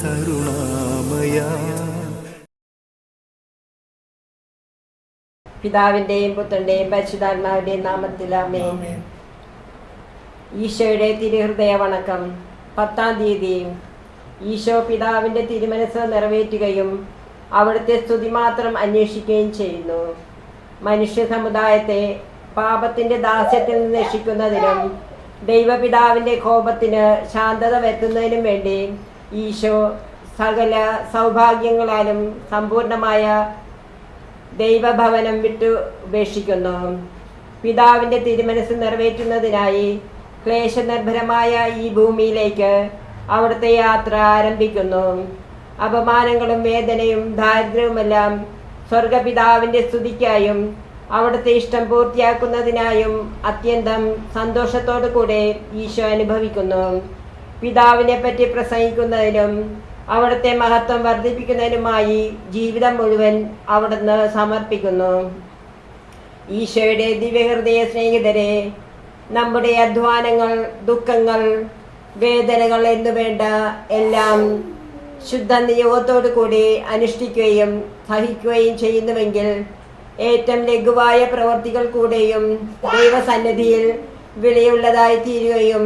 കരുണാമയ. പിതാവിന്റെയും പുത്രന്റെയും പരിശുദ്ധാത്മാവിന്റെയും നാമത്തിൽ അമ്മേ ഈശോയുടെ തിരുഹൃദയ വണക്കം പത്താം തീയതി. ഈശോ പിതാവിന്റെ തിരുമനസ് നിറവേറ്റുകയും അവിടുത്തെ സ്തുതി മാത്രം അന്വേഷിക്കുകയും ചെയ്യുന്നു. മനുഷ്യ സമുദായത്തെ പാപത്തിന്റെ ദാസ്യത്തിൽ നിന്ന് രക്ഷിക്കുന്നതിനും ദൈവപിതാവിന്റെ കോപത്തിന് ശാന്തത വരുത്തുന്നതിനും വേണ്ടി ഈശോ സകല സൗഭാഗ്യങ്ങളാലും സമ്പൂർണമായ ദൈവഭവനം വിട്ടു ഉപേക്ഷിക്കുന്നു. പിതാവിന്റെ തിരുമനസ് നിറവേറ്റുന്നതിനായി ക്ലേശനിർഭരമായ ഈ ഭൂമിയിലേക്ക് അവിടുത്തെ യാത്ര ആരംഭിക്കുന്നു. അപമാനങ്ങളും വേദനയും ദാരിദ്ര്യവുമെല്ലാം സ്വർഗപിതാവിന്റെ സ്തുതിക്കായും അവിടുത്തെ ഇഷ്ടം പൂർത്തിയാക്കുന്നതിനായും അത്യന്തം സന്തോഷത്തോടു കൂടെ ഈശോ അനുഭവിക്കുന്നു. പിതാവിനെ പറ്റി പ്രസംഗിക്കുന്നതിനും അവിടുത്തെ മഹത്വം വർദ്ധിപ്പിക്കുന്നതിനുമായി ജീവിതം മുഴുവൻ അവിടുന്ന് സമർപ്പിക്കുന്നു. ഈശോയുടെ ദിവ്യഹൃദയ സ്നേഹിതരെ നമ്മുടെ അധ്വാനങ്ങൾ ദുഃഖങ്ങൾ വേദനകൾ എന്നുവേണ്ട എല്ലാം ശുദ്ധ നിയോഗത്തോടു കൂടി അനുഷ്ഠിക്കുകയും സഹിക്കുകയും ചെയ്യുന്നുവെങ്കിൽ ഏറ്റവും ലഘുവായ പ്രവർത്തികൾ കൂടെയും ദൈവസന്നിധിയിൽ വിലയുള്ളതായി തീരുകയും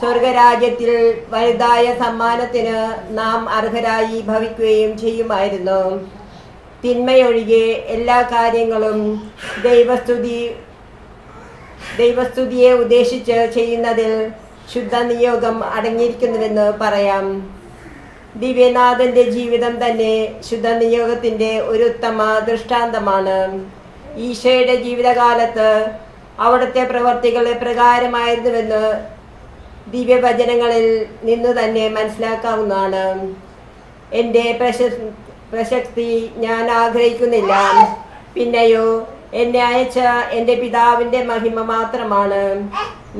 സ്വർഗരാജ്യത്തിൽ വലുതായ സമ്മാനത്തിന് നാം അർഹരായി ഭവിക്കുകയും ചെയ്യുമായിരുന്നു. തിന്മയൊഴികെ എല്ലാ കാര്യങ്ങളും ദൈവസ്തുതി ദൈവസ്തുതിയെ ഉദ്ദേശിച്ച് ചെയ്യുന്നതിൽ ശുദ്ധ നിയോഗം അടങ്ങിയിരിക്കുന്നുവെന്ന് പറയാം. ദിവ്യനാഥന്റെ ജീവിതം തന്നെ ശുദ്ധ നിയോഗത്തിന്റെ ഒരു ഉത്തമ ദൃഷ്ടാന്തമാണ്. ഈശോയുടെ ജീവിതകാലത്ത് അവിടുത്തെ പ്രവർത്തികൾ പ്രകാരമായിരുന്നുവെന്ന് ദിവ്യവചനങ്ങളിൽ നിന്ന് തന്നെ മനസ്സിലാക്കാവുന്നതാണ്. എന്റെ പ്രശ പ്രശസ്തി ഞാൻ ആഗ്രഹിക്കുന്നില്ല. പിന്നെയോ എന്നെ അയച്ച എന്റെ പിതാവിന്റെ മഹിമ മാത്രമാണ്.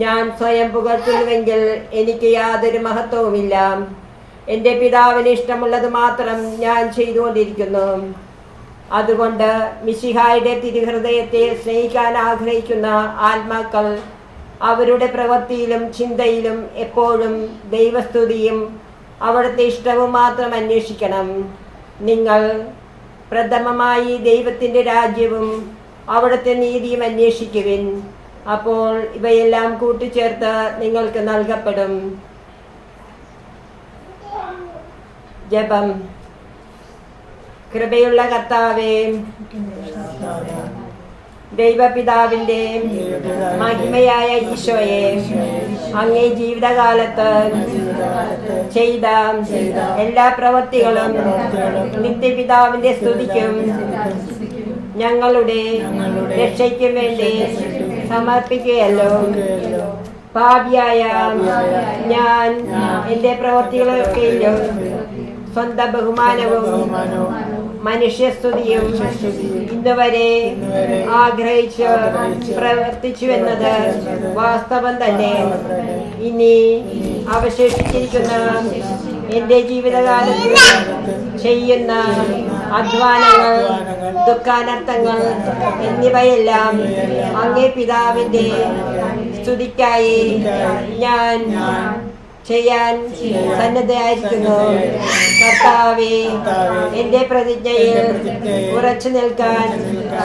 ഞാൻ സ്വയം പുകഴ്ത്തുന്നുവെങ്കിൽ എനിക്ക് യാതൊരു മഹത്വവുമില്ല. എന്റെ പിതാവിന് ഇഷ്ടമുള്ളത് മാത്രം ഞാൻ ചെയ്തുകൊണ്ടിരിക്കുന്നു. അതുകൊണ്ട് മിശിഹായുടെ തിരുഹൃദയത്തെ സ്നേഹിക്കാൻ ആഗ്രഹിക്കുന്ന ആത്മാക്കൾ അവരുടെ പ്രവൃത്തിയിലും ചിന്തയിലും എപ്പോഴും ദൈവസ്തുതിയും അവിടുത്തെ ഇഷ്ടവും മാത്രം അന്വേഷിക്കണം. നിങ്ങൾ പ്രഥമമായി ദൈവത്തിന്റെ രാജ്യവും അവിടുത്തെ നീതിയും അന്വേഷിക്കുവിൻ. അപ്പോൾ ഇവയെല്ലാം കൂട്ടിച്ചേർത്ത് നിങ്ങൾക്ക് നൽകപ്പെടും. ജപം. കൃപയുള്ള കർത്താവേ ദൈവപിതാവിന്റെ മഹിമയായ ഈശോയെ അങ്ങേ ജീവിതകാലത്ത് ചെയ്ത എല്ലാ പ്രവൃത്തികളും നിത്യപിതാവിന്റെ സ്തുതിക്കും ഞങ്ങളുടെ രക്ഷയ്ക്കും വേണ്ടി സമർപ്പിക്കുകയല്ലോ. പാപിയായ ഞാൻ എന്റെ പ്രവൃത്തികളൊക്കെയും സ്വന്തം ബഹുമാനവും മനുഷ്യസ്തുതിയും ഇന്നുവരെ ആഗ്രഹിച്ച് പ്രവർത്തിച്ചു എന്നത് വാസ്തവം തന്നെ. ഇനി അവശേഷിച്ചിരിക്കുന്ന എന്റെ ജീവിതകാലത്ത് ചെയ്യുന്ന അധ്വാനങ്ങൾ ദുഃഖാനർത്ഥങ്ങൾ എന്നിവയെല്ലാം അങ്ങേ പിതാവിന്റെ സ്തുതിക്കായി ഞാൻ ചെയ്യാൻ സന്നദ്ധയായിരിക്കുന്നു. കർത്താവേ എന്റെ പ്രതിജ്ഞയിൽ ഉറച്ചു നിൽക്കാൻ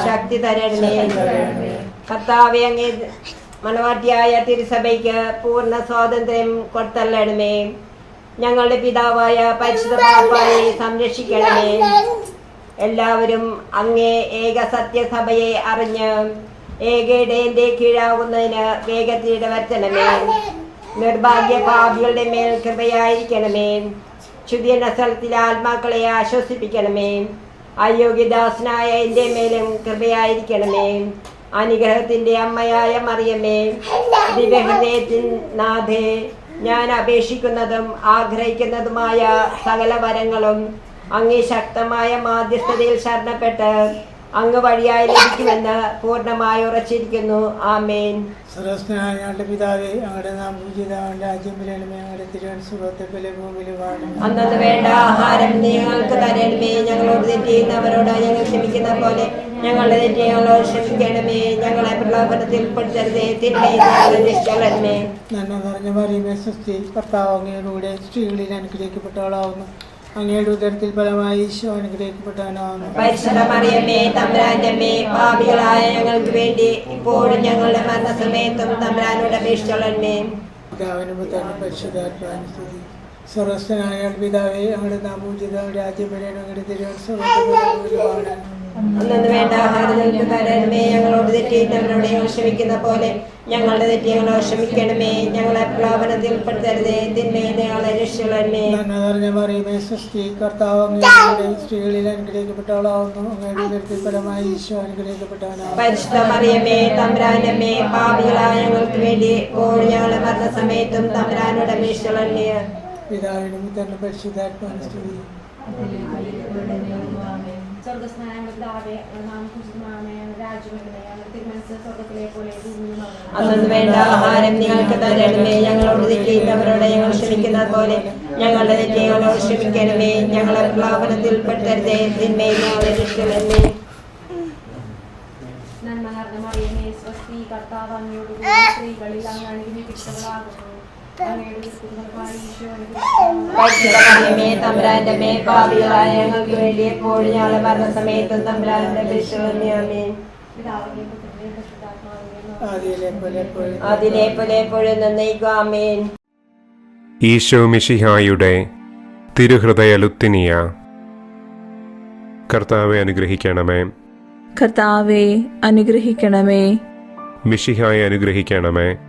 ശക്തി തരണേ കർത്താവെ അങ്ങേ മണവാട്ടിയായ തിരുസഭയ്ക്ക് പൂർണ സ്വാതന്ത്ര്യം കൊടുത്തല്ലണമേ ഞങ്ങളുടെ പിതാവായ പരിശുദ്ധ പാപ്പായെ സംരക്ഷിക്കണമേ. എല്ലാവരും അങ്ങേ ഏക സത്യസഭയെ അറിഞ്ഞ് ഏകയുടെന്റെ കീഴാവുന്നതിന് വേഗത്തിൽ ഇടവരുത്തണമേ നിർഭാഗ്യ പാപികളുടെ മേൽ കൃപയായിരിക്കണമേ. ക്ഷുതിയന നസലത്തിലെ ആത്മാക്കളെ ആശ്വസിപ്പിക്കണമേ. അയോഗ്യദാസനായ എന്റെ മേലും കൃപയായിരിക്കണമേ. അനുഗ്രഹത്തിന്റെ അമ്മയായ മറിയമേ. ദിവഹൃദയത്തിൻ നാഥേ ഞാൻ അപേക്ഷിക്കുന്നതും ആഗ്രഹിക്കുന്നതുമായ സകല വരങ്ങളും അങ്ങേ ശക്തമായ മാധ്യസ്ഥതയിൽ ശരണപ്പെട്ട് അങ്ങ് വഴിയായി ലഭിക്കുമെന്ന് പൂർണമായി ഉറച്ചിരിക്കുന്നു. ആമേൻ. ഞങ്ങളുടെ പിതാവേ അങ്ങടെ നാം വരണമേ. തിരുവൻ ഭൂമിയിൽ വാഴണം അന്നു വേണ്ട ആഹാരം ഞങ്ങൾക്ക് തരണമേ. ഞങ്ങളോട് തെറ്റിയുന്നവരോട് ഞങ്ങൾ ക്ഷമിക്കുന്ന പോലെ ഞങ്ങളുടെ തെറ്റ് ഞങ്ങളോട് ക്ഷമിക്കണമേ. ഞങ്ങളെ പ്രലോഭനത്തിൽ ഉൾപ്പെടുത്തരുതേ തിന്മേ നന്മ നിറഞ്ഞ മറിയമേ സ്വസ്തി കർത്താവ് അങ്ങയുടെ സ്ത്രീകളിൽ അനുഗ്രഹിക്കപ്പെട്ടവളാവുന്നു. അങ്ങയുടെ ഉദരത്തിൽ ഫലമായി ഈശോ അനുഗ്രഹിക്കപ്പെട്ടവനാണ് പരിശുദ്ധ മറിയമേ പാപികളായ ഞങ്ങൾക്ക് വേണ്ടി ഇപ്പോഴും ഞങ്ങളുടെ മരണസമയത്തും തമ്പുരാനോട് അപേക്ഷിച്ചോളണമേ. പിതാവിനും പുത്രനും പരിശുദ്ധാത്മാവിനും സ്തുതി. സ്വർഗസ്ഥനായ പിതാവേ അങ്ങയുടെ നാമൂജിത രാജ്യം വരെ അങ്ങയുടെ തിരുവനന്തപുരമാണ് അന്നു വേണ്ട ആഹാരം തരണമേ. ഞങ്ങളോട് തെറ്റിയുന്നവരോട് ഞങ്ങൾ ക്ഷമിക്കുന്ന പോലെ ഞങ്ങളുടെ തെറ്റി ഞങ്ങളോട് ക്ഷമിക്കണമേ. ഞങ്ങളെ പ്രലോഭനത്തിൽ ഉൾപ്പെടുത്തരുതേ തിന്മേ ഞങ്ങളെ രക്ഷിക്കണമേ നന്മ സൃഷ്ടി കർത്താവ് സ്ത്രീകളിൽ അനുഗ്രഹിക്കപ്പെട്ടവളാവുന്നു. അങ്ങയുടെ ഈശോ പരിശുദ്ധ തമ്പുരാനമ്മേ പാപികളായ ഞങ്ങൾക്ക് വേണ്ടി ഇപ്പോഴും ഞങ്ങളുടെ മരണസമയത്തും തമ്പുരാനോട് അപേക്ഷിച്ചോളണമേ പിതാവിനും തന്നെ പരിശുദ്ധാത്മാവിനും സ്തുതി. അന്നു വേണ്ട. ആഹാരം ഞങ്ങൾക്ക് തരണമേ. ഞങ്ങളോട് തെറ്റിയുന്നവരോട് ഞങ്ങൾ ക്ഷമിക്കുന്ന പോലെ ഞങ്ങളുടെ തെറ്റി ഞങ്ങളോട് ക്ഷമിക്കണമേ. ഞങ്ങളെ പ്രലോഭനത്തിൽ ഉൾപ്പെടുത്തരുതേ തിന്മയിൽ ഞങ്ങളെ രക്ഷിക്കണമേ. നന്മ നിറഞ്ഞ മറിയമേ. സ്വസ്തി കർത്താവ് അങ്ങയോട് സ്ത്രീകളിൽ അങ്ങ് അനുഗ്രഹിക്കപ്പെട്ടവളാകുന്നു. പരിശുദ്ധമേ തമ്പുരാന്റെ മേ പാപികളായ ഞങ്ങൾക്ക് വേണ്ടി എപ്പോഴും ഞങ്ങളെ മരണസമയത്തും തമ്പുരാന്റെ എപ്പോഴും അതിനെ പോലെ എപ്പോഴും നന്നയിക്കാമേൻ ഈശോ മിഷിഹായുടെ തിരുഹൃദയ ലുത്തിനിയ. കർത്താവെ അനുഗ്രഹിക്കണമേ. കർത്താവെ അനുഗ്രഹിക്കണമേ. മിഷിഹായെ അനുഗ്രഹിക്കണമേ.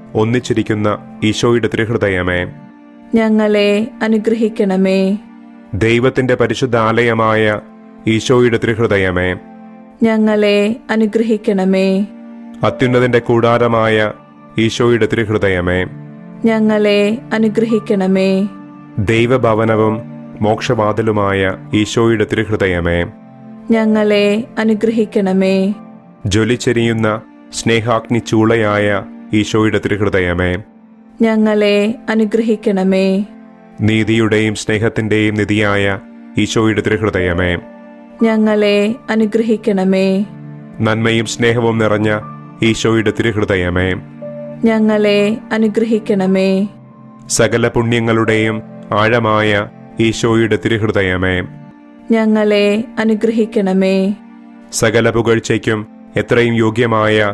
ഒന്നിച്ചിരിക്കുന്ന ഈശോയുടെ തിരുഹൃദയമേ. ഞങ്ങളെ അനുഗ്രഹിക്കണമേ. ദൈവത്തിന്റെ പരിശുദ്ധ ആലയമായ ഈശോയുടെ തിരുഹൃദയമേ. ഞങ്ങളെ അനുഗ്രഹിക്കണമേ. അത്യുന്നതിന്റെ കൂടാരമായ ഈശോയുടെ തിരുഹൃദയമേ. ഞങ്ങളെ അനുഗ്രഹിക്കണമേ. ദൈവഭവനവും മോക്ഷവാതിലുമായ ഈശോയുടെ തിരുഹൃദയമേ. ഞങ്ങളെ അനുഗ്രഹിക്കണമേ. ജ്വലിച്ചെരിയുന്ന സ്നേഹാഗ്നി ചൂളയായ ഈശോയുടെ തിരുഹൃദയമേ. ഞങ്ങളെ അനുഗ്രഹിക്കണമേ. നീതിയുടെയും സ്നേഹത്തിന്റെയും നിധിയായ ഈശോയുടെ തിരുഹൃദയമേ. ഞങ്ങളെ അനുഗ്രഹിക്കണമേ. നന്മയും സ്നേഹവും നിറഞ്ഞ ഈശോയുടെ തിരുഹൃദയമേ. ഞങ്ങളെ അനുഗ്രഹിക്കണമേ. സകല പുണ്യങ്ങളുടെയും ആഴമായ ഈശോയുടെ തിരുഹൃദയമേ. ഞങ്ങളെ അനുഗ്രഹിക്കണമേ. സകല പുകഴ്ചയ്ക്കും എത്രയും യോഗ്യമായ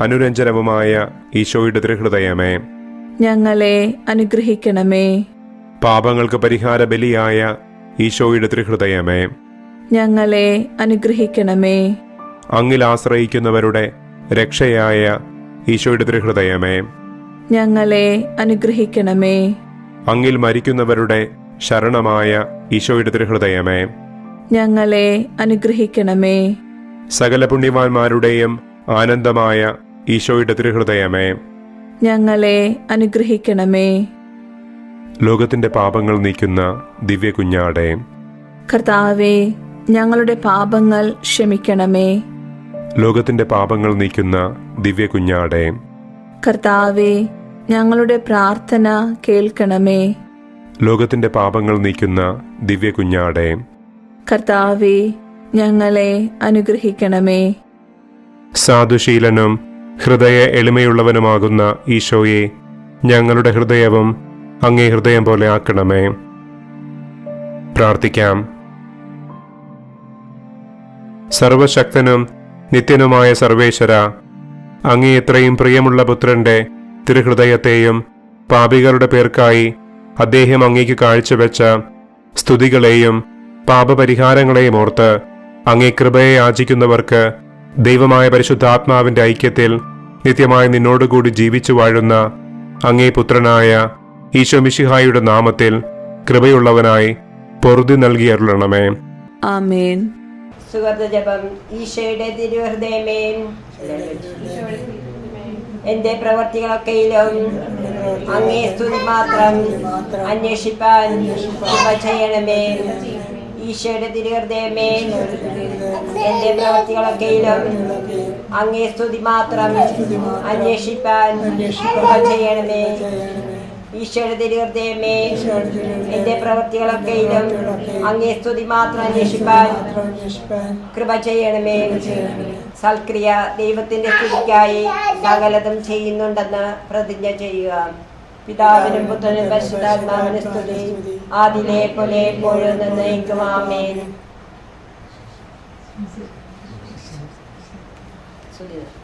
അനുരഞ്ജനവുമായ ഈശോയുടെ തിരുഹൃദയമേ. ഞങ്ങളെ അനുഗ്രഹിക്കണമേ. പാപങ്ങൾക്ക് പരിഹാര ബലിയായ ഈശോയുടെ തിരുഹൃദയമേ. ഞങ്ങളെ അനുഗ്രഹിക്കണമേ. അങ്ങിൽ ആശ്രയിക്കുന്നവരുടെ രക്ഷയായ ഈശോയുടെ തിരുഹൃദയമേ. ഞങ്ങളെ അനുഗ്രഹിക്കണമേ. അങ്ങിൽ മരിക്കുന്നവരുടെ ശരണമായ ഈശോയുടെ തിരുഹൃദയമേ. ഞങ്ങളെ അനുഗ്രഹിക്കണമേ. സകല പുണ്യവാന്മാരുടെയും ആനന്ദമായ ഈശോയുടെ തിരുഹൃദയമേ. ഞങ്ങളെ അനുഗ്രഹിക്കണമേ. ലോകത്തിന്റെ പാപങ്ങൾ നീക്കുന്ന ദിവ്യ കുഞ്ഞാടെ കർത്താവെ ഞങ്ങളുടെ പാപങ്ങൾ ക്ഷമിക്കണമേ. ലോകത്തിന്റെ പാപങ്ങൾ നീക്കുന്ന ദിവ്യ കുഞ്ഞാടെ കർത്താവെ ഞങ്ങളുടെ പ്രാർത്ഥന കേൾക്കണമേ. ലോകത്തിന്റെ പാപങ്ങൾ നീക്കുന്ന ദിവ്യ കുഞ്ഞാടെ കർത്താവെ ഞങ്ങളെ അനുഗ്രഹിക്കണമേ. സാധുശീലനും ഹൃദയ എളിമയുള്ളവനുമാകുന്ന ഈശോയെ ഞങ്ങളുടെ ഹൃദയവും അങ്ങേ ഹൃദയം പോലെ ആക്കണമേ. പ്രാർത്ഥിക്കാം. സർവശക്തനും നിത്യനുമായ സർവേശ്വര അങ്ങേ ഇത്രയും പ്രിയമുള്ള പുത്രന്റെ തിരുഹൃദയത്തെയും പാപികളുടെ പേർക്കായി അദ്ദേഹം അങ്ങേക്ക് കാഴ്ചവെച്ച സ്തുതികളെയും പാപപരിഹാരങ്ങളെയും ഓർത്ത് അങ്ങേ കൃപയെ യാചിക്കുന്നവർക്ക് ദൈവമായ പരിശുദ്ധാത്മാവിന്റെ ഐക്യത്തിൽ നിത്യമായി നിന്നോടുകൂടി ജീവിച്ചു വാഴുന്ന അങ്ങേ പുത്രനായ ഈശോമിഷിഹായുടെ നാമത്തിൽ കൃപയുള്ളവനായി പൊറുതി നൽകിയരുളണമേ ആമേൻ. സുഹൃത ജപം ഈശോയുടെ തിരുഹൃദയമേ. എന്റെ പ്രവർത്തികളൊക്കെയിലും അങ്ങേ സ്തുതി മാത്രം അന്വേഷിപ്പാൻ കൃപ ചെയ്യണമേ. ഈശോയുടെ തിരുഹൃദയമേ. എന്റെ പ്രവർത്തികളൊക്കെയിലും അങ്ങേ സ്തുതി മാത്രം അന്വേഷിപ്പാൻ ചെയ്യണമേ ഈശ്വര തിരുഹൃദയമേ. എന്റെ പ്രവൃത്തികളൊക്കെയിലും അങ്ങേ സ്തുതി മാത്രം അന്വേഷിപ്പാൻ കൃപ ചെയ്യണമേ. സൽക്രിയ ദൈവത്തിന്റെ സ്തുതിക്കായി സകലതും ചെയ്യുന്നുണ്ടെന്ന് പ്രതിജ്ഞ ചെയ്യുക. പിതാവിനും പുത്രനും പരിശുദ്ധാത്മാവിനും സ്തുതി. ആദിലെ പോലെ എപ്പോഴും 소리를